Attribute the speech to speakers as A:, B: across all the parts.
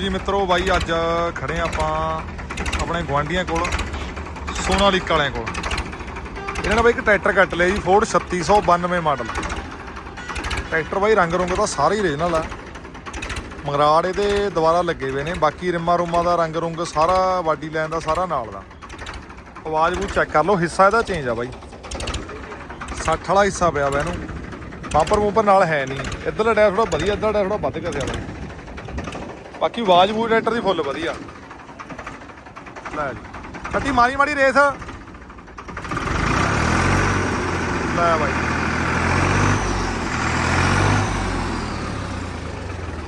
A: ਜੀ ਮਿੱਤਰੋ ਬਾਈ, ਅੱਜ ਖੜੇ ਹਾਂ ਆਪਾਂ ਆਪਣੇ ਗਵਾਂਡੀਆਂ ਕੋਲ, ਸੋਨਾਲੀਕ ਵਾਲਿਆਂ ਕੋਲ। ਇਹਨਾਂ ਨੇ ਬਾਈ ਇੱਕ ਟਰੈਕਟਰ ਕੱਟ ਲਿਆ ਜੀ ਫੋਰਡ 3692 ਮਾਡਲ। ਟਰੈਕਟਰ ਬਾਈ ਰੰਗ ਰੁੰਗ ਦਾ ਸਾਰਾ ਹੀ ਰੀਜਨਲ ਆ। ਮਗਰਾੜ ਇਹਦੇ ਦੁਬਾਰਾ ਲੱਗੇ ਹੋਏ ਨੇ, ਬਾਕੀ ਰਿਮਾ ਰੁਮਾ ਦਾ ਰੰਗ ਰੁੰਗ ਸਾਰਾ ਬਾਡੀ ਲਾਈਨ ਦਾ ਸਾਰਾ ਨਾਲ ਦਾ। ਆਵਾਜ਼ ਨੂੰ ਚੈੱਕ ਕਰ ਲਓ, ਹਿੱਸਾ ਇਹਦਾ ਚੇਂਜ ਆ ਬਾਈ। 60 ਵਾਲਾ ਹਿੱਸਾ ਪਿਆ ਵਾ ਇਹਨੂੰ। ਬੰਪਰ ਮੂੰਪਰ ਨਾਲ ਹੈ ਨਹੀਂ। ਇੱਧਰਲਾ ਟਾਇਰ ਥੋੜਾ ਵਧੀਆ, ਇੱਧਰਲਾ ਟਾਇਰ ਥੋੜਾ ਵੱਧ ਕਸਿਆ ਵਾ ਬਾਕੀ ਆਵਾਜ਼ ਬੂਟ ਟਰੈਕਟਰ ਦੀ ਫੁੱਲ ਵਧੀਆ। ਲੈ ਜੀ। ਕੱਟੀ ਮਾਰੀ ਮਾਰੀ ਰੇਸ। ਲੈ ਬਾਈ।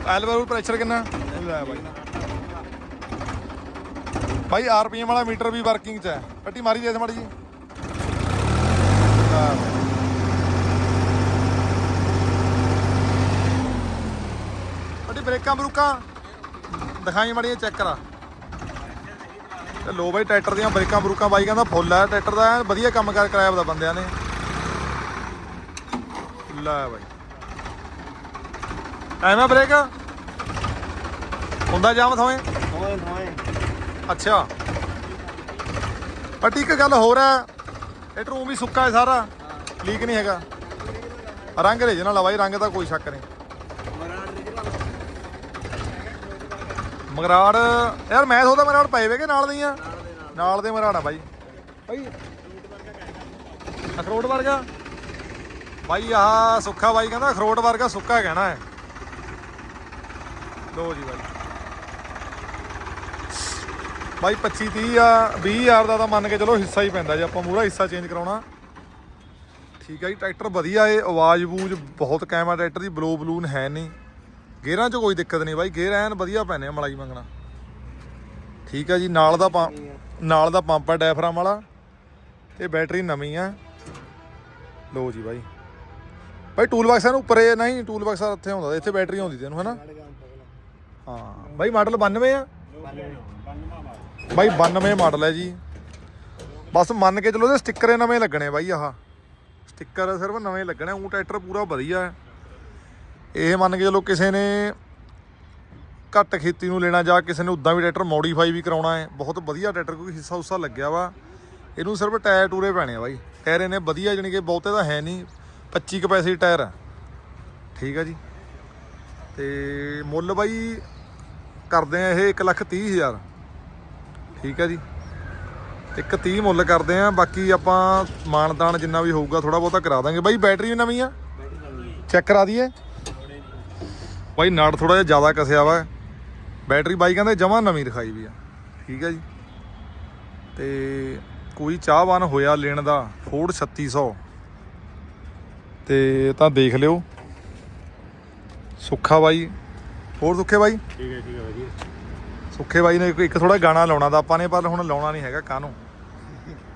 A: ਐਲਵਰ ਪ੍ਰੈਸ਼ਰ ਕਿੰਨਾ? ਲੈ ਬਾਈ। ਬਾਈ, ਆਰਪੀਐਮ ਵਾਲਾ ਮੀਟਰ ਵੀ ਵਰਕਿੰਗ 'ਚ ਹੈ। ਕੱਟੀ ਮਾਰੀ ਰੇਸ ਮਾੜੀ ਜੀ। ਲੈ ਬਾਈ। ਕੱਟੀ ਬ੍ਰੇਕਾਂ, ਬਰੂਕਾਂ। ਦਿਖਾਈ ਮਾੜੀਆਂ ਚੈੱਕ ਕਰਾ। ਤੇ ਲੋ ਬਾਈ ਟਰੈਕਟਰ ਦੀਆਂ ਬ੍ਰੇਕਾਂ ਬਰੂਕਾਂ ਬਾਈ ਕਹਿੰਦਾ ਫੁੱਲ ਹੈ ਟਰੈਕਟਰ ਦਾ ਐਨ ਵਧੀਆ ਕੰਮ ਕਰ ਕਰਾਇਆ ਉਹਦਾ ਬੰਦਿਆਂ ਨੇ। ਲੈ ਬਾਈ। ਐਵੇਂ ਬ੍ਰੇਕ? ਹੁੰਦਾ ਜਾਮ ਥੋਏ
B: ਹੋਏ ਹੋਏ
A: ਅੱਛਾ। ਪੱਟੀ ਇੱਕ ਗੱਲ ਹੋਰ ਹੈ ਇਹ ਟਰੂ ਵੀ ਸੁੱਕਾ ਹੈ ਸਾਰਾ। ਲੀਕ ਨਹੀਂ ਹੈਗਾ। ਰੰਗ ਰੀਜਨਲ ਆ ਬਾਈ ਰੰਗ ਦਾ ਕੋਈ ਸ਼ੱਕ ਨਹੀਂ। ਮਗਰਾੜ ਯਾਰ ਮੈਂ ਸੋਚਦਾ ਮਗਰਾੜ ਪਏ ਵੇ ਕਿ ਨਾਲ ਦੇ ਹੀ ਆ? ਨਾਲ ਦੇ ਮਗਰਾੜ ਆ ਬਾਈ। ਬਾਈ। ਅਖਰੋਟ ਵਰਗਾ? ਬਾਈ ਆਹ ਸੁੱਖਾ ਬਾਈ ਕਹਿੰਦਾ ਅਖਰੋਟ ਵਰਗਾ ਸੁੱਕਾ ਕਹਿਣਾ ਹੈ। ਲੋ ਜੀ ਬਾਈ। ਬਾਈ 25 30 ਆ 20000 ਦਾ ਤਾਂ ਮੰਨ ਕੇ ਚਲੋ ਹਿੱਸਾ ਹੀ ਪੈਂਦਾ ਜੇ ਆਪਾਂ ਮੂਰਾ ਹਿੱਸਾ ਚੇਂਜ ਕਰਾਉਣਾ। ਠੀਕ ਹੈ ਜੀ ਟਰੈਕਟਰ ਵਧੀਆ ਏ ਆਵਾਜ਼ ਬੂਜ ਬਹੁਤ ਕਾਇਮ ਆ ਟਰੈਕਟਰ ਦੀ ਬਲੋ ਬਲੂਨ ਹੈ ਨਹੀਂ। ਗੇਅਰਾਂ 'ਚ ਕੋਈ ਦਿੱਕਤ ਨਹੀਂ ਬਾਈ ਗੇਅਰ ਐਨ ਵਧੀਆ ਪੈਨੇ ਆ ਮਲਾਈ ਮੰਗਣਾ। ਠੀਕ ਹੈ ਜੀ, ਨਾਲ ਦਾ ਪੰਪ, ਨਾਲ ਦਾ ਪੰਪ ਆ ਡਾਇਫਰਾਮ ਵਾਲਾ ਤੇ ਬੈਟਰੀ ਨਵੀਂ ਆ। ਲੋ ਜੀ ਬਾਈ। ਬਾਈ ਟੂਲ ਬਾਕਸ ਨੂੰ ਉੱਪਰ ਨਹੀਂ ਟੂਲ ਬਾਕਸ ਇੱਥੇ ਹੁੰਦਾ ਇੱਥੇ ਬੈਟਰੀ ਆਉਂਦੀ ਤੈਨੂੰ ਹਨਾ? ਹਾਂ, ਬਾਈ ਮਾਡਲ 92 ਆ? ਬਾਈ 92 ਮਾਡਲ ਹੈ ਜੀ। ਬਸ ਮੰਨ ਕੇ ਚਲੋ ਇਹਦੇ ਸਟicker ਨਵੇਂ ਲੱਗਣੇ ਬਾਈ ਆਹ। ਸਟicker ਸਿਰਫ ਨਵੇਂ ਲੱਗਣੇ ਉਹ ਟਰੈਕਟਰ ਪੂਰਾ ਵਧੀਆ ਹੈ। ਇਹ ਮੰਨ ਕੇ ਚਲੋ ਕਿਸੇ ਨੇ ਘੱਟ ਖੇਤੀ ਨੂੰ ਲੈਣਾ ਜਾਂ ਕਿਸੇ ਨੇ ਉਦਾਂ ਵੀ ਟਰੈਕਟਰ ਮੋਡੀਫਾਈ ਵੀ ਕਰਾਉਣਾ ਹੈ। ਬਹੁਤ ਵਧੀਆ ਟਰੈਕਟਰ ਕੋਈ ਹਿੱਸਾ ਹੁੱਸਾ ਲੱਗਿਆ ਵਾ। ਇਹਨੂੰ ਸਿਰਫ ਟਾਇਰ ਟੂਰੇ ਪੈਣੇ ਆ ਬਾਈ। ਟਾਇਰ ਇਹਨੇ ਵਧੀਆ ਜਾਣੀ ਕਿ ਬਹੁਤੇ ਤਾਂ ਹੈ ਨਹੀਂ। 25 ਕਪੈਸਿਟੀ ਟਾਇਰ ਆ। ਠੀਕ ਆ ਜੀ। ਤੇ ਮੁੱਲ ਬਾਈ ਕਰਦੇ ਆ ਇਹ 130000 ਠੀਕ ਆ ਜੀ। ਇੱਕ 30 ਮੁੱਲ ਕਰਦੇ ਆ। ਬਾਕੀ ਆਪਾਂ ਮਾਨਦਾਨ ਜਿੰਨਾ ਵੀ ਹੋਊਗਾ ਥੋੜਾ ਬਹੁਤਾ ਕਰਾ ਦਾਂਗੇ। ਬਾਈ ਬੈਟਰੀ ਵੀ ਨਵੀਂ ਆ। ਚੈੱਕ ਕਰਾ ਦਈਏ। ਬਾਈ ਨਾੜ ਥੋੜਾ ਜਿਹਾ ਜ਼ਿਆਦਾ ਕਸਿਆ ਵਾ। ਬੈਟਰੀ ਬਾਈ ਕਹਿੰਦੇ ਜਮਾ ਨਵੀਂ ਦਿਖਾਈ ਵੀ ਆ। ਠੀਕ ਹੈ ਜੀ। ਤੇ ਕੋਈ ਚਾਹਵਾਨ ਹੋਇਆ ਲੈਣ ਦਾ ਫੋਰਡ 3600 ਤੇ ਤਾਂ ਦੇਖ ਲਿਓ। ਸੁੱਖਾ ਬਾਈ। ਹੋਰ ਸੁੱਖੇ ਬਾਈ?
B: ਠੀਕ ਹੈ ਠੀਕ ਹੈ ਵਧੀਆ।
A: ਸੁੱਖੇ ਬਾਈ ਨੇ ਇੱਕ- ਇੱਕ ਥੋੜਾ ਗਾਣਾ ਲਾਉਣਾ ਦਾ ਆਪਾਂ ਨੇ ਪਰ ਹੁਣ ਲਾਉਣਾ ਨਹੀਂ ਹੈਗਾ ਕਾਹਨੂੰ।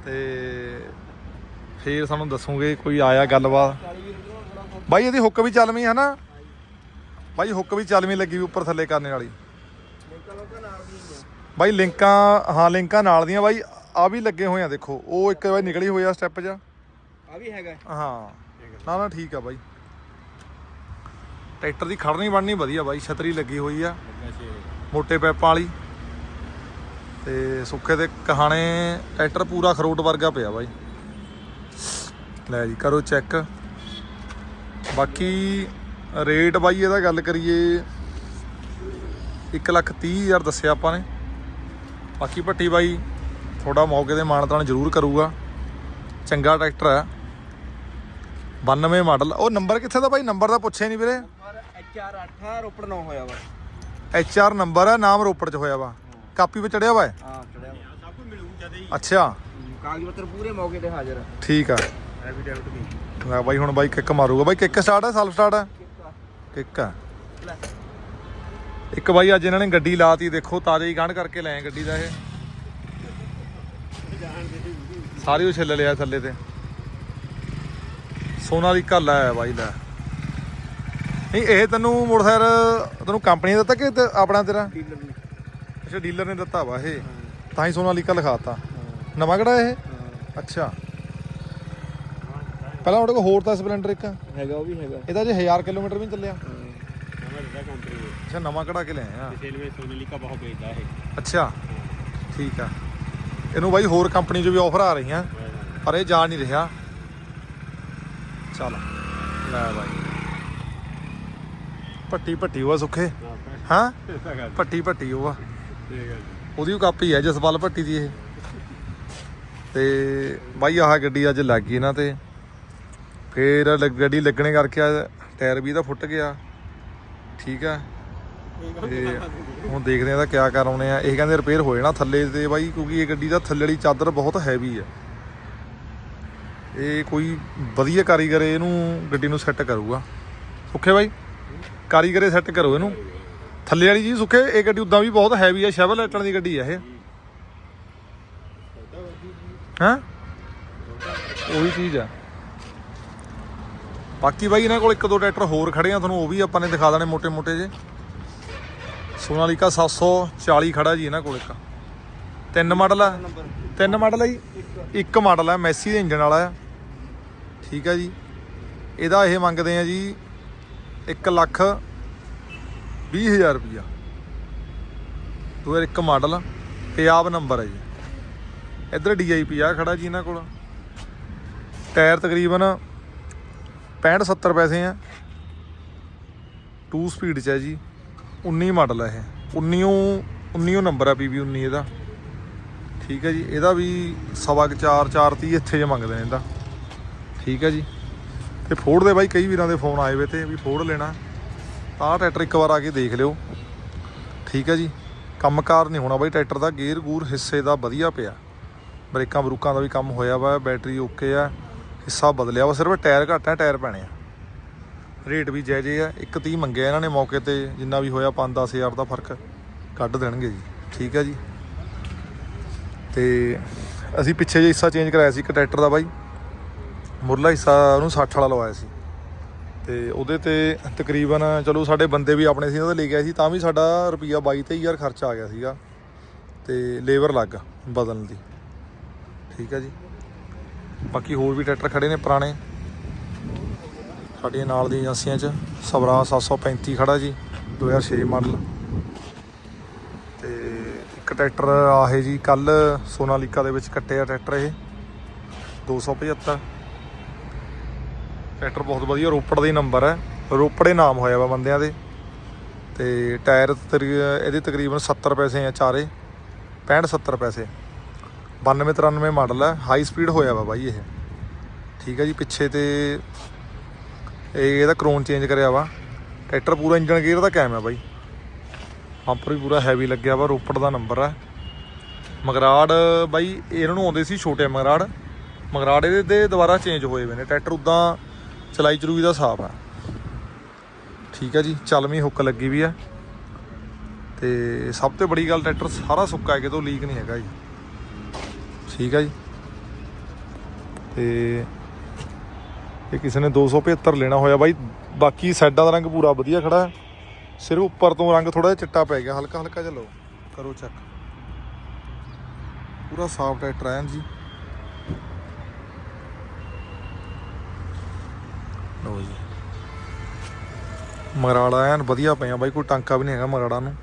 A: ਤੇ ਫੇਰ ਸਾਨੂੰ ਦੱਸੂਗੇ ਕੋਈ ਆਇਆ ਗੱਲਬਾਤ। ਬਾਈ ਇਹਦੀ ਹੁੱਕ ਵੀ ਚੱਲਵੀਂ ਹੈ ਨਾ। ਬਾਈ ਹੁੱਕ ਵੀ ਚੱਲਵੀਂ ਲੱਗੀ ਵੀ ਉੱਪਰ ਥੱਲੇ ਕਰਨੇ ਵਾਲੀ। ਬਾਈ ਲਿੰਕਾਂ ਹਾਂ ਲਿੰਕਾਂ ਨਾਲ ਦੀਆਂ ਬਾਈ ਆ ਵੀ ਲੱਗੇ ਹੋਏ ਆ ਦੇਖੋ ਉਹ ਇੱਕ ਵਾਰ ਨਿਕਲੀ ਹੋਈ ਆ ਸਟੈਪ 'ਚ
B: ਆ ਵੀ ਹੈਗਾ।
A: ਹਾਂ ਨਾ ਨਾ ਠੀਕ ਆ ਬਾਈ। ਟਰੈਕਟਰ ਦੀ ਖੜਨੀ ਬਣਨੀ ਵਧੀਆ ਬਾਈ ਛਤਰੀ ਲੱਗੀ ਹੋਈ ਆ। ਮੋਟੇ ਪੈਪਾਂ ਵਾਲੀ। ਤੇ ਸੁੱਕੇ ਦੇ ਕਹਾਣੇ ਟਰੈਕਟਰ ਪੂਰਾ ਖਰੋਟ ਵਰਗਾ ਪਿਆ ਬਾਈ। ਲੈ ਜੀ ਕਰੋ ਚੈੱਕ। ਬਾਕੀ ਰੇਟ ਬਾਈ ਇਹਦਾ ਗੱਲ ਕਰੀਏ 1 ਲੱਖ 30 ਹਜ਼ਾਰ ਦੱਸਿਆ ਆਪਾਂ ਨੇ। ਬਾਕੀ ਭੱਟੀ ਬਾਈ ਥੋੜਾ ਮੌਕੇ ਤੇ ਮਾਨਤਾਨ ਜ਼ਰੂਰ ਕਰੂਗਾ। ਚੰਗਾ ਟਰੈਕਟਰ ਹੈ। 92 ਮਾਡਲ। ਉਹ ਨੰਬਰ ਕਿੱਥੇ ਦਾ ਬਾਈ? ਨੰਬਰ ਦਾ ਪੁੱਛਿਆ ਨਹੀਂ ਵੀਰੇ।
B: HR 8 ਰੋਪੜ 9 ਹੋਇਆ ਵਾ।
A: ਐਚ ਆਰ ਨੰਬਰ ਹੈ ਨਾਮ ਰੋਪੜ ਚ ਹੋਇਆ ਵਾ। ਕਾਪੀ 'ਤੇ ਚੜਿਆ ਵਾ ਹੈ?
B: ਹਾਂ ਚੜਿਆ ਸਭ ਕੁਝ ਮਿਲੂ ਜਦ ਹੀ
A: ਅੱਛਾ
B: ਕਾਗਜ਼ ਪੱਤਰ ਪੂਰੇ ਮੌਕੇ ਤੇ ਹਾਜ਼ਰ
A: ਠੀਕ ਆ।
B: ਐਵੀਡੈਂਟ ਵੀ।
A: ਬਾਈ ਹੁਣ ਬਾਈ ਕਿੱਕ ਮਾਰੂਗਾ। ਬਾਈ ਕਿੱਕ ਸਟਾਰਟ ਹੈ ਸੈਲਫ ਸਟਾਰਟ ਹੈ? ਕਿੱਕ ਆ। ਇੱਕ ਬਾਈ ਅੱਜ ਇਹਨਾਂ ਨੇ ਗੱਡੀ ਲਾਤੀ ਦੇਖੋ ਤਾਜ਼ੇ ਹੀ ਗੰਢ ਕਰਕੇ ਲੈ ਆਏ ਗੱਡੀ ਦਾ ਇਹ। ਸਾਰੀ ਉਹ ਛਿੱਲ ਲਿਆ ਥੱਲੇ ਤੇ। ਸੋਨਾ ਦੀ ਕੱਲ ਹੈ ਬਾਈ ਲੈ। ਨਹੀਂ ਇਹ ਤੈਨੂੰ ਮੋਟਰਸਾਈਕਲ ਤੈਨੂੰ ਕੰਪਨੀ ਨੇ ਦਿੱਤਾ ਕਿ ਤੇ ਆਪਣਾ ਤੇਰਾ?
B: ਡੀਲਰ ਨੇ।
A: ਅੱਛਾ ਡੀਲਰ ਨੇ ਦਿੱਤਾ ਵਾ ਇਹ। ਤਾਂ ਹੀ ਸੋਨਾਲੀਕਾ ਲਿਖਾਤਾ। ਨਵਾਂ ਕਿਹੜਾ ਇਹ? ਅੱਛਾ। ਪਹਿਲਾਂ ਉਹਦੇ ਕੋਲ ਹੋਰ ਤਾਂ ਸਪਲੈਂਡਰ ਇੱਕ
B: ਹੈਗਾ ਉਹ ਵੀ ਹੈਗਾ।
A: ਇਹਦਾ ਜੇ 1000 ਕਿਲੋਮੀਟਰ ਵੀ ਚੱਲਿਆ।
B: ਨਵਾਂ ਦਿੱਤਾ ਕੰਪਨੀ ਨੇ।
A: ਅੱਛਾ ਨਵਾਂ ਕਢਾ ਕੇ ਲਿਆਏ ਆ
B: ਸੇਲ ਵਿੱਚ ਸੋਨਾਲੀਕਾ ਬਹੁਤ ਵੇਚਦਾ ਇਹ।
A: ਅੱਛਾ ਠੀਕ ਆ। ਇਹਨੂੰ ਬਾਈ ਹੋਰ ਕੰਪਨੀ 'ਚ ਵੀ ਆਫਰ ਆ ਰਹੀਆਂ ਪਰ ਇਹ ਜਾ ਨਹੀਂ ਰਿਹਾ। ਚੱਲ ਲੈ ਬਾਈ। ਪੱਟੀ ਪੱਟੀ ਹੋਆ ਸੁੱਖੇ। ਹਾਂ ਪੱਟੀ ਪੱਟੀ ਹੋਆ। ਉਹਦੀ ਵੀ ਕਾਪੀ ਹੈ ਜਸਪਾਲ ਭੱਟੀ ਦੀ ਇਹ। ਤੇ ਬਾਈ ਆਹ ਗੱਡੀ ਅੱਜ ਲੱਗ ਗਈ ਨਾ ਤੇ ਫੇਰ ਲੱਗ- ਗੱਡੀ ਲੱਗਣੇ ਕਰਕੇ ਆ, ਟਾਇਰ ਵੀ ਇਹਦਾ ਫੁੱਟ ਗਿਆ। ਠੀਕ ਆ। ਤੇ ਹੁਣ ਦੇਖਦੇ ਆ ਦਾ ਕਿਆ ਕਰਾਉਣੇ ਆ। ਇਹ ਕਹਿੰਦੇ ਰਿਪੇਅਰ ਹੋ ਜਾਣਾ ਥੱਲੇ ਤੇ ਬਾਈ, ਕਿਉਂਕਿ ਇਹ ਗੱਡੀ ਦਾ ਥੱਲੇ ਵਾਲੀ ਚਾਦਰ ਬਹੁਤ ਹੈਵੀ ਆ। ਇਹ ਕੋਈ ਵਧੀਆ ਕਾਰੀਗਰ ਇਹਨੂੰ ਗੱਡੀ ਨੂੰ ਸੈੱਟ ਕਰੂਗਾ। ਸੁੱਖੇ ਬਾਈ? ਕਾਰੀਗਰੇ ਸੈੱਟ ਕਰੋ ਇਹਨੂੰ। ਥੱਲੇ ਵਾਲੀ ਜੀ ਸੁੱਖੇ, ਇਹ ਗੱਡੀ ਉਦਾਂ ਵੀ ਬਹੁਤ ਹੈਵੀ ਆ ਸ਼ੈਵਲ ਲੈਟਣ ਦੀ ਗੱਡੀ ਆ ਇਹ। ਹਾਂ? ਉਹੀ ਚੀਜ਼ ਆ। ਬਾਕੀ ਬਾਈ, ਇਹਨਾਂ ਕੋਲ ਇੱਕ ਦੋ ਟਰੈਕਟਰ ਹੋਰ ਖੜੇ ਆ, ਤੁਹਾਨੂੰ ਉਹ ਵੀ ਆਪਾਂ ਨੇ ਦਿਖਾ ਦੇਣੇ ਮੋਟੇ ਮੋਟੇ ਜੇ। ਸੋਨਾਲੀਕਾ 740 ਖੜਾ ਜੀ ਇਹਨਾਂ ਕੋਲ ਇੱਕ। ਤਿੰਨ ਮਾਡਲ ਆ। ਤਿੰਨ ਮਾਡਲ ਆ ਜੀ। ਇੱਕ ਮਾਡਲ ਆ, ਮੈਸੀ ਦੇ ਇੰਜਣ ਵਾਲਾ ਆ। ਠੀਕ ਆ ਜੀ। ਇਹਦਾ ਇਹ ਮੰਗਦੇ ਆ ਜੀ 1 ਲੱਖ 20000 ਰੁਪਇਆ ਇੱਕ ਮਾਡਲ ਪੰਜਾਬ ਨੰਬਰ ਹੈ ਜੀ। ਇੱਧਰ ਡੀਆਈਪੀ ਆ ਖੜਾ ਜੀ ਇਹਨਾਂ ਕੋਲ। ਟਾਇਰ ਤਕਰੀਬਨ 65 70 ਪੈਸੇ ਆ। 2 ਸਪੀਡ ਚ ਹੈ ਜੀ। 19 ਮਾਡਲ ਹੈ ਇਹ। 19 19 ਨੰਬਰ ਆ ਪੀਬੀ 19 ਇਹਦਾ। ਠੀਕ ਹੈ ਜੀ। ਇਹਦਾ ਵੀ ਸਵਾ ਕੁ ਚਾਰ ਚਾਰ ਤੀਹ ਇੱਥੇ ਜੇ ਮੰਗਦੇ ਨੇ ਇਹਦਾ। ਠੀਕ ਹੈ ਜੀ। ਤੇ ਫੋੜ ਦੇ ਬਾਈ ਕਈ ਵੀਰਾਂ ਦੇ ਫੋਨ ਆਏ ਵੇ ਤੇ ਵੀ ਫੋੜ ਲੈਣਾ। ਤਾਂ ਆਹ ਟਰੈਕਟਰ ਇੱਕ ਵਾਰ ਆ ਕੇ ਦੇਖ ਲਿਓ। ਠੀਕ ਹੈ ਜੀ। ਕੰਮਕਾਰ ਨਹੀਂ ਹੋਣਾ ਬਾਈ। ਟਰੈਕਟਰ ਦਾ ਗੇਅਰ ਗੂਰ ਹਿੱਸੇ ਦਾ ਵਧੀਆ ਪਿਆ। ਬ੍ਰੇਕਾਂ ਬਰੂਕਾਂ ਦਾ ਵੀ ਕੰਮ ਹੋਇਆ ਵਾ। ਬੈਟਰੀ ਓਕੇ ਆ। ਹਿੱਸਾ ਬਦਲਿਆ ਵਾ, ਸਿਰਫ ਟਾਇਰ ਘੱਟ ਹੈ ਟਾਇਰ ਪੈਣੇ ਆ। ਰੇਟ ਵੀ ਜੈ ਜੇ ਆ 130 ਮੰਗਿਆ ਇਹਨਾਂ ਨੇ ਮੌਕੇ ਤੇ, ਜਿੰਨਾ ਵੀ ਹੋਇਆ 5-10 ਹਜ਼ਾਰ ਦਾ ਫ਼ਰਕ ਕੱਢ ਦੇਣਗੇ ਜੀ, ਠੀਕ ਹੈ ਜੀ। ਤੇ ਅਸੀਂ ਪਿੱਛੇ ਜੇ ਹਿੱਸਾ ਚੇਂਜ ਕਰਾਇਆ ਸੀ, ਇੱਕ ਟਰੈਕਟਰ ਦਾ ਬਾਈ। ਮੁਰਲਾ ਹਿੱਸਾ ਉਹਨੂੰ 60 ਵਾਲਾ ਲਵਾਇਆ ਸੀ। ਤੇ ਉਹਦੇ ਤੇ ਤਕਰੀਬਨ ਚਲੋ ਸਾਡੇ ਬੰਦੇ ਵੀ ਆਪਣੇ ਸੀ ਉਹਨਾਂ ਉਹਦੇ ਲੈ ਗਿਆ ਸੀ, ਤਾਂ ਵੀ ਸਾਡਾ ਰੁਪਈਆ 22 23000 ਖਰਚਾ ਆ ਗਿਆ ਸੀਗਾ। ਤੇ ਲੇਬਰ ਲੱਗ, ਬਦਲਣ ਦੀ। ਠੀਕ ਹੈ ਜੀ। ਬਾਕੀ ਹੋਰ ਵੀ ਟਰੈਕਟਰ ਖੜੇ ਨੇ ਪੁਰਾਣੇ। ਸਾਡੀਆਂ ਨਾਲ ਦੀਆਂ ਏਜੰਸੀਆਂ 'ਚ ਸਵਰਾ 735 ਖੜਾ ਜੀ 2006 ਮਾਡਲ। ਤੇ ਇੱਕ ਟਰੈਕਟਰ ਆਹੇ ਜੀ ਕੱਲ ਸੋਨਾਲੀਕਾ ਦੇ ਵਿੱਚ ਕੱਟਿਆ ਟਰੈਕਟਰ ਇਹ 275 ਟਰੈਕਟਰ ਬਹੁਤ ਵਧੀਆ, ਰੋਪੜ ਦਾ ਹੀ ਨੰਬਰ ਹੈ। ਰੋਪੜੇ ਨਾਮ ਹੋਇਆ ਵਾ ਬੰਦਿਆਂ ਦੇ। ਤੇ ਟਾਇਰ ਤਰੀ- ਇਹਦੇ ਤਕਰੀਬਨ 70 ਪੈਸੇ ਆ ਚਾਰੇ 65 70 ਪੈਸੇ। 92 93 ਮਾਡਲ ਹੈ। ਹਾਈ ਸਪੀਡ ਹੋਇਆ ਵਾ ਬਾਈ ਇਹ। ਠੀਕ ਹੈ ਜੀ, ਪਿੱਛੇ ਤੇ ਇਹ ਇਹਦਾ ਕਰੋਨ ਚੇਂਜ ਕਰਿਆ ਵਾ। ਟਰੈਕਟਰ ਪੂਰਾ ਇੰਜਨ ਗੇਅਰ ਦਾ ਕੈਮ ਹੈ ਬਾਈ। ਪੰਪਰ ਵੀ ਪੂਰਾ ਹੈਵੀ ਲੱਗਿਆ ਵਾ, ਰੋਪੜ ਦਾ ਨੰਬਰ ਹੈ ਮਗਰਾੜ ਬਾਈ ਇਹਨਾਂ ਨੂੰ ਆਉਂਦੇ ਸੀ ਛੋਟੇ ਮਗਰਾੜ। ਮਗਰਾੜ ਇਹਦੇ ਤੇ ਦੁਬਾਰਾ ਚੇਂਜ ਹੋਏ ਹੋਏ ਨੇ। ਟਰੈਕਟਰ ਉਦਾਂ ਚਲਾਈ ਚਲੂਈ ਦਾ ਸਾਫ਼ ਆ। ਠੀਕ ਹੈ ਜੀ ਚਲਵੀਂ ਹੁੱਕ ਲੱਗੀ ਵੀ ਆ। ਤੇ ਸਭ ਤੋਂ ਬੜੀ ਗੱਲ ਟਰੈਕਟਰ ਸਾਰਾ ਸੁੱਕਾ ਹੈ, ਕਿਤੋਂ ਲੀਕ ਨਹੀਂ ਹੈਗਾ ਜੀ। ਠੀਕ ਆ ਜੀ। ਤੇ ਇਹ ਕਿਸੇ ਨੇ 275 ਲੈਣਾ ਹੋਇਆ ਬਾਈ। ਬਾਕੀ ਸਾਈਡਾਂ ਦਾ ਰੰਗ ਪੂਰਾ ਵਧੀਆ ਖੜਾ ਹੈ। ਸਿਰਫ ਉੱਪਰ ਤੋਂ ਰੰਗ ਥੋੜਾ ਜਿਹਾ ਚਿੱਟਾ ਪੈ ਗਿਆ। ਹਲਕਾ ਹਲਕਾ ਜਿਹਾ ਲਓ। ਕਰੋ ਚੈੱਕ ਪੂਰਾ ਸਾਫ਼ ਟਰੈਕਟਰ ਹੈ ਜੀ। ਲਓ ਜੀ। ਮਰਾੜਾ ਐਨ ਵਧੀਆ ਪਿਆ ਬਾਈ। ਕੋਈ ਟਾਂਕਾ ਵੀ ਨਹੀਂ ਹੈਗਾ ਮਰਾੜਾ ਨੂੰ।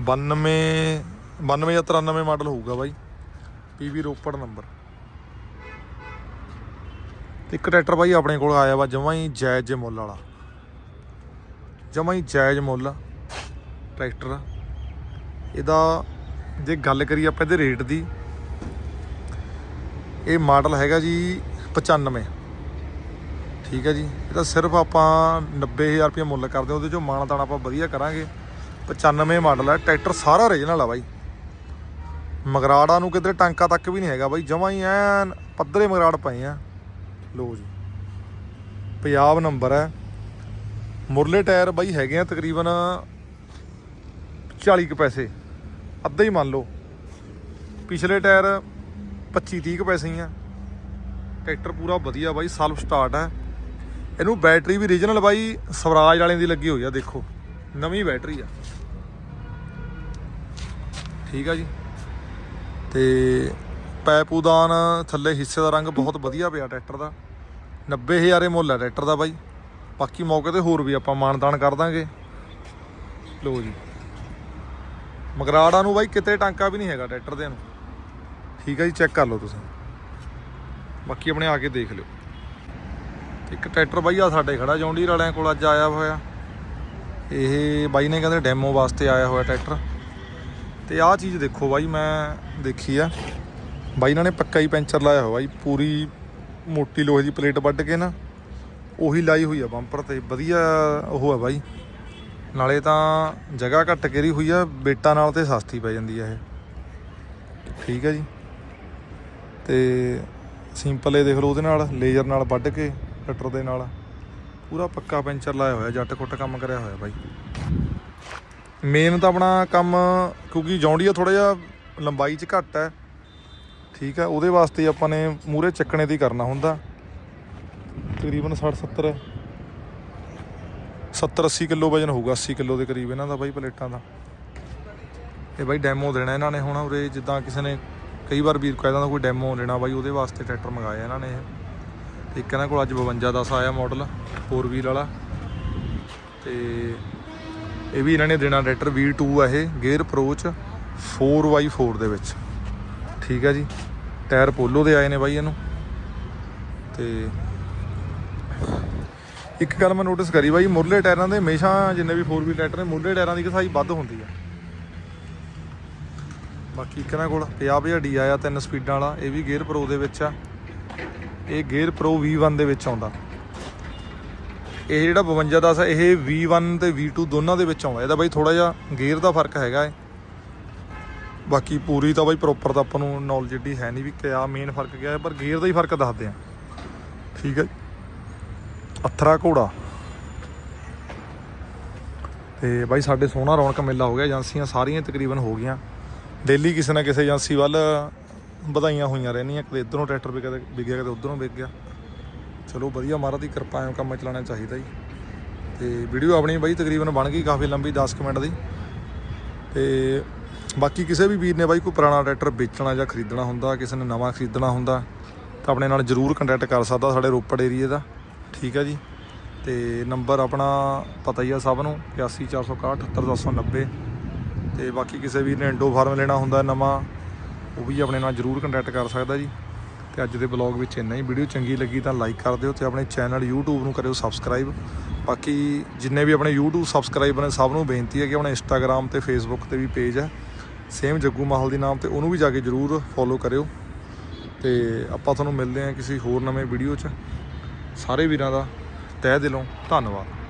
A: 92 92 ਜਾਂ 93 ਮਾਡਲ ਹੋਊਗਾ ਬਾਈ। PV Ropar number. ਤੇ ਇੱਕ ਟਰੈਕਟਰ ਬਾਈ ਆਪਣੇ ਕੋਲ ਆਇਆ ਵਾ ਜਮਾਂ ਹੀ ਜਾਇਜ਼ ਜਿਹੇ ਮੁੱਲ ਵਾਲਾ। ਜਮਾਂ ਹੀ ਜਾਇਜ਼ ਮੁੱਲ ਟਰੈਕਟਰ ਇਹਦਾ ਜੇ ਗੱਲ ਕਰੀਏ ਆਪਾਂ ਇਹਦੇ ਰੇਟ ਦੀ ਇਹ ਮਾਡਲ ਹੈਗਾ ਜੀ 95 ਠੀਕ ਹੈ ਜੀ ਇਹਦਾ ਸਿਰਫ ਆਪਾਂ 90000 ਰੁਪਏ ਮੁੱਲ ਕਰਦੇ ਹਾਂ, ਉਹਦੇ ਚੋਂ ਮਾਣ ਤਾਣ ਆਪਾਂ ਵਧੀਆ ਕਰਾਂਗੇ। 95 ਮਾਡਲ ਹੈ ਟਰੈਕਟਰ ਸਾਰਾ ਓਰੀਜਨਲ ਆ ਬਾਈ। ਮਗਰਾੜਾਂ ਨੂੰ ਕਿਧਰੇ ਟਾਂਕਾ ਤੱਕ ਵੀ ਨਹੀਂ ਹੈਗਾ ਬਾਈ, ਜਮਾਂ ਹੀ ਐਨ ਪੱਧਰੇ ਮਗਰਾੜ ਪਏ ਆ। ਲੋ ਜੀ। ਪੰਜਾਬ ਨੰਬਰ ਹੈ। ਮੁਰਲੇ ਟਾਇਰ ਬਾਈ ਹੈਗੇ ਆ ਤਕਰੀਬਨ 40 ਕੁ ਪੈਸੇ। ਅੱਧਾ ਹੀ ਮੰਨ ਲਓ। ਪਿਛਲੇ ਟਾਇਰ 25 30 ਕੁ ਪੈਸੇ ਹੀ ਆ। ਟਰੈਕਟਰ ਪੂਰਾ ਵਧੀਆ ਬਾਈ ਸੈਲਫ ਸਟਾਰਟ ਹੈ। ਇਹਨੂੰ ਬੈਟਰੀ ਵੀ ਰੀਜਨਲ ਬਾਈ, ਸਵਰਾਜ ਵਾਲਿਆਂ ਦੀ ਲੱਗੀ ਹੋਈ ਆ, ਦੇਖੋ। ਨਵੀਂ ਬੈਟਰੀ ਆ। ਠੀਕ ਆ ਜੀ। ਤੇ ਪੈਪੂਦਾਨ ਥੱਲੇ ਹਿੱਸੇ ਦਾ ਰੰਗ ਬਹੁਤ ਵਧੀਆ ਪਿਆ ਟਰੈਕਟਰ ਦਾ। 90000 ਇਹ ਮੁੱਲ ਹੈ ਟਰੈਕਟਰ ਦਾ ਬਾਈ। ਬਾਕੀ ਮੌਕੇ ਤੇ ਹੋਰ ਵੀ ਆਪਾਂ ਮਾਨਦਾਨ ਕਰ ਦਾਂਗੇ। ਲੋ ਜੀ। ਮਗਰਾੜਾ ਨੂੰ ਬਾਈ ਕਿਤੇ ਟਾਂਕਾ ਵੀ ਨਹੀਂ ਹੈਗਾ ਟਰੈਕਟਰ ਦੇ ਨੂੰ ਠੀਕ ਹੈ ਜੀ, ਚੈੱਕ ਕਰ ਲਓ ਤੁਸੀਂ। ਬਾਕੀ ਆਪਣੇ ਆ ਕੇ ਦੇਖ ਲਿਓ। ਇੱਕ ਟਰੈਕਟਰ ਬਾਈ ਆ ਸਾਡੇ ਖੜਾ ਜੌਂਡੀਰ ਵਾਲਿਆਂ ਕੋਲ ਅੱਜ ਆਇਆ ਹੋਇਆ। ਇਹ ਬਾਈ ਨੇ ਕਹਿੰਦੇ ਡੈਮੋ ਵਾਸਤੇ ਆਇਆ ਹੋਇਆ ਟਰੈਕਟਰ। ਤੇ ਆਹ ਚੀਜ਼ ਦੇਖੋ ਬਾਈ, ਮੈਂ ਦੇਖੀ ਆ। ਬਾਈ, ਇਹਨਾਂ ਨੇ ਪੱਕਾ ਹੀ ਪੈਂਚਰ ਲਾਇਆ ਹੋਇਆ ਬਾਈ, ਪੂਰੀ ਮੋਟੀ ਲੋਹੇ ਦੀ ਪਲੇਟ ਵੱਢ ਕੇ ਨਾ, ਉਹੀ ਲਾਈ ਹੋਈ ਆ ਬੰਪਰ ਤੇ, ਵਧੀਆ ਉਹ ਆ ਬਾਈ। ਨਾਲੇ ਤਾਂ ਜਗ੍ਹਾ ਘੱਟ ਕੇਰੀ ਹੋਈ ਆ, ਬੇਟਾ ਨਾਲ ਤੇ ਸਸਤੀ ਪੈ ਜਾਂਦੀ ਆ ਇਹ। ਠੀਕ ਹੈ ਜੀ। ਤੇ ਸਿੰਪਲ ਇਹ ਦੇਖ ਲਓ ਉਹਦੇ ਨਾਲ, ਲੇਜ਼ਰ ਨਾਲ ਵੱਢ ਕੇ, ਕਟਰ ਦੇ ਨਾਲ। ਪੂਰਾ ਪੱਕਾ ਪੈਂਚਰ ਲਾਇਆ ਹੋਇਆ, ਜੱਟ ਕੁੱਟ ਕੰਮ ਕਰਿਆ ਹੋਇਆ ਬਾਈ। ਮੇਨ ਤਾਂ ਆਪਣਾ ਕੰਮ, ਕਿਉਂਕਿ ਜੌਂਡੀਆ ਥੋੜਾ ਜਿਹਾ ਲੰਬਾਈ 'ਚ ਘੱਟ ਹੈ। ਠੀਕ ਹੈ, ਉਹਦੇ ਵਾਸਤੇ ਆਪਾਂ ਨੇ ਮੂਰੇ ਚੱਕਣੇ ਤੇ ਹੀ ਕਰਨਾ ਹੁੰਦਾ। ਤਕਰੀਬਨ 60 70 70 80 ਕਿਲੋ ਵਜਨ ਹੋਊਗਾ 80 ਕਿਲੋ ਦੇ ਕਰੀਬ ਇਹਨਾਂ ਦਾ ਬਾਈ ਪਲੇਟਾਂ ਦਾ। ਇਹ ਬਾਈ ਡੈਮੋ ਦੇਣਾ ਇਹਨਾਂ ਨੇ ਹੁਣ ਉਰੇ, ਜਿੱਦਾਂ ਕਿਸੇ ਨੇ ਕਈ ਵਾਰ ਵੀਰ ਕਹਿ ਦਿੰਦਾ ਕੋਈ ਡੈਮੋ ਲੈਣਾ ਬਾਈ, ਉਹਦੇ ਵਾਸਤੇ ਟਰੈਕਟਰ ਮੰਗਾਇਆ ਇਹਨਾਂ ਨੇ ਇੱਕ ਇਹਨਾਂ ਕੋਲ ਅੱਜ 52 10 ਆਇਆ ਮਾਡਲ 4 ਵੀਲ ਵਾਲਾ। ਤੇ ਇਹ ਵੀ ਇਹਨਾਂ ਨੇ ਦੇਣਾ ਟਰੈਕਟਰ V2 ਆ ਇਹ ਗੇਅਰ ਅਪਰੋਚ 4x4 ਦੇ ਵਿੱਚ। ਠੀਕ ਹੈ ਜੀ। ਟਾਇਰ ਪੋਲੋ ਦੇ ਆਏ ਨੇ ਬਾਈ ਇਹਨੂੰ। ਤੇ ਇੱਕ ਗੱਲ ਮੈਂ ਨੋਟਿਸ ਕਰੀ ਬਾਈ, ਮੁਰਲੇ ਟਾਇਰਾਂ ਦੇ ਹਮੇਸ਼ਾ ਜਿੰਨੇ ਵੀ 4 ਵੀਲ ਟਰੈਕਟਰ ਨੇ, ਮੁਰਲੇ ਟਾਇਰਾਂ ਦੀ ਘਸਾਈ ਵੱਧ ਹੁੰਦੀ ਆ। ਬਾਕੀ ਇੱਕ ਇਹਨਾਂ ਕੋਲ 50 ਡੀ ਆਇਆ, ਤਿੰਨ ਸਪੀਡਾਂ ਵਾਲਾ, ਇਹ ਵੀ ਗੇਅਰ ਪ੍ਰੋ ਦੇ ਵਿੱਚ ਆ। ਇਹ ਗੇਅਰ ਪ੍ਰੋ V1 ਦੇ ਵਿੱਚ ਆਉਂਦਾ। ਇਹ ਜਿਹੜਾ 52 10 ਆ ਇਹ V1 ਤੇ V2 ਦੋਨਾਂ ਦੇ ਵਿੱਚ ਆਉਂਦਾ ਇਹਦਾ ਬਾਈ ਥੋੜਾ ਜਿਹਾ ਗੇਅਰ ਦਾ ਫ਼ਰਕ ਹੈਗਾ ਹੈ ਬਾਕੀ ਪੂਰੀ ਤਾਂ ਬਾਈ ਪ੍ਰੋਪਰ ਤਾਂ ਆਪਾਂ ਨੂੰ ਨੌਲੇਜ ਏਡੀ ਹੈ ਨਹੀਂ ਵੀ ਕਿਆ ਮੇਨ ਫ਼ਰਕ ਕਿਆ ਹੈ, ਪਰ ਗੇਅਰ ਦਾ ਹੀ ਫ਼ਰਕ ਦੱਸਦੇ ਆ ਠੀਕ ਹੈ ਅਥਰਾ ਘੋੜਾ। ਤੇ ਬਾਈ ਸਾਡੇ ਸੋਹਣਾ ਰੌਣਕ ਮੇਲਾ ਹੋ ਗਿਆ, ਏਜੰਸੀਆਂ ਸਾਰੀਆਂ ਤਕਰੀਬਨ ਹੋ ਗਈਆਂ। ਡੇਲੀ ਕਿਸੇ ਨਾ ਕਿਸੇ ਏਜੰਸੀ ਵੱਲ ਵਧਾਈਆਂ ਹੋਈਆਂ ਰਹਿੰਦੀਆਂ। ਕਦੇ ਇੱਧਰੋਂ ਟਰੈਕਟਰ ਵੀ ਕਦੇ ਵਿਕ ਗਿਆ ਕਦੇ ਉੱਧਰੋਂ ਵਿਕ ਗਿਆ ਚਲੋ ਵਧੀਆ ਮਹਾਰਾਜ ਦੀ ਕਿਰਪਾ ਐਂ ਕੰਮ ਚਲਾਉਣਾ ਚਾਹੀਦਾ ਜੀ। ਤੇ ਵੀਡੀਓ ਆਪਣੀ ਬਾਈ ਤਕਰੀਬਨ ਬਣ ਗਈ ਕਾਫੀ ਲੰਬੀ 10 ਕੁ ਮਿੰਟ ਦੀ। ਤੇ ਬਾਕੀ ਕਿਸੇ ਵੀ ਵੀਰ ਨੇ ਬਾਈ ਕੋਈ ਪੁਰਾਣਾ ਟਰੈਕਟਰ ਵੇਚਣਾ ਜਾਂ ਖਰੀਦਣਾ ਹੁੰਦਾ, ਕਿਸੇ ਨੇ ਨਵਾਂ ਖਰੀਦਣਾ ਹੁੰਦਾ, ਤਾਂ ਆਪਣੇ ਨਾਲ ਜਰੂਰ ਕੰਟੈਕਟ ਕਰ ਸਕਦਾ ਸਾਡੇ ਰੋਪੜ ਏਰੀਏ ਦਾ। ਠੀਕ ਹੈ ਜੀ। ਤੇ ਨੰਬਰ ਆਪਣਾ ਪਤਾ ਹੀ ਆ ਸਭ ਨੂੰ 8146 78290 ਤੇ ਬਾਕੀ ਕਿਸੇ ਵੀਰ ਨੇ ਇੰਡੋ ਫਾਰਮ ਲੈਣਾ ਹੁੰਦਾ ਨਵਾਂ, ਉਹ ਵੀ ਆਪਣੇ ਨਾਲ ਜਰੂਰ ਕੰਟੈਕਟ ਕਰ ਸਕਦਾ ਜੀ। ਤੇ ਅੱਜ ਦੇ ਬਲੌਗ ਵਿੱਚ ਇੰਨਾ ਹੀ। ਵੀਡੀਓ ਚੰਗੀ ਲੱਗੀ ਤਾਂ ਲਾਈਕ ਕਰ ਦਿਓ ਤੇ ਆਪਣੇ ਚੈਨਲ YouTube ਨੂੰ ਕਰਿਓ ਸਬਸਕ੍ਰਾਈਬ ਬਾਕੀ ਜਿੰਨੇ ਵੀ ਆਪਣੇ YouTube ਸਬਸਕ੍ਰਾਈਬਰ ਨੇ, ਸਭ ਨੂੰ ਬੇਨਤੀ ਹੈ ਕਿ ਆਪਣਾ Instagram ਤੇ Facebook ਤੇ ਵੀ ਪੇਜ ਹੈ। ਸੇਮ ਜੱਗੂ ਮਾਹਲ ਦੇ ਨਾਮ ਤੇ ਉਹਨੂੰ ਵੀ ਜਾ ਕੇ ਜਰੂਰ ਫੋਲੋ ਕਰਿਓ। ਤੇ ਆਪਾਂ ਤੁਹਾਨੂੰ ਮਿਲਦੇ ਹਾਂ ਕਿਸੇ ਹੋਰ ਨਵੇਂ ਵੀਡੀਓ 'ਚ। ਸਾਰੇ ਵੀਰਾਂ ਦਾ ਤਹਿ ਦਿਲੋਂ ਧੰਨਵਾਦ।